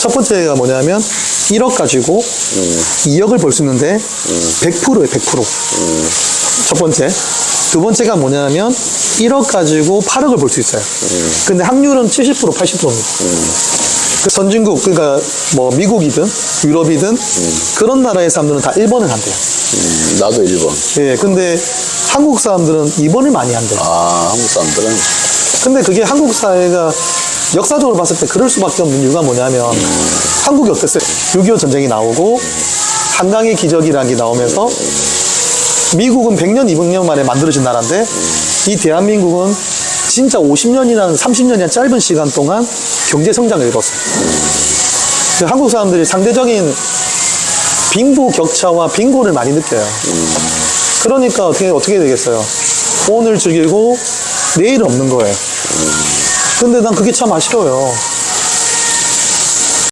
첫 번째가 뭐냐면 1억 가지고 2억을 벌 수 있는데 100%예요, 100%. 첫 번째. 두 번째가 뭐냐면 1억 가지고 8억을 벌 수 있어요. 근데 확률은 70% 80%입니다. 그 선진국 그러니까 뭐 미국이든 유럽이든 그런 나라의 사람들은 다 1번을 한대요. 음, 나도 1번. 예, 근데 한국 사람들은 2번을 많이 한대요. 아, 한국 사람들은 근데 그게 한국 사회가 역사적으로 봤을 때 그럴 수밖에 없는 이유가 뭐냐면 한국이 어땠어요? 6.25 전쟁이 나오고 한강의 기적이라는 게 나오면서 미국은 100년, 200년 만에 만들어진 나라인데 이 대한민국은 진짜 50년이나 30년이나 짧은 시간 동안 경제 성장을 이뤘어요. 그 한국 사람들이 상대적인 빈부 격차와 빈곤을 많이 느껴요. 그러니까 어떻게 어떻게 되겠어요? 오늘 즐기고 내일 없는 거예요. 근데 난 그게 참 아쉬워요.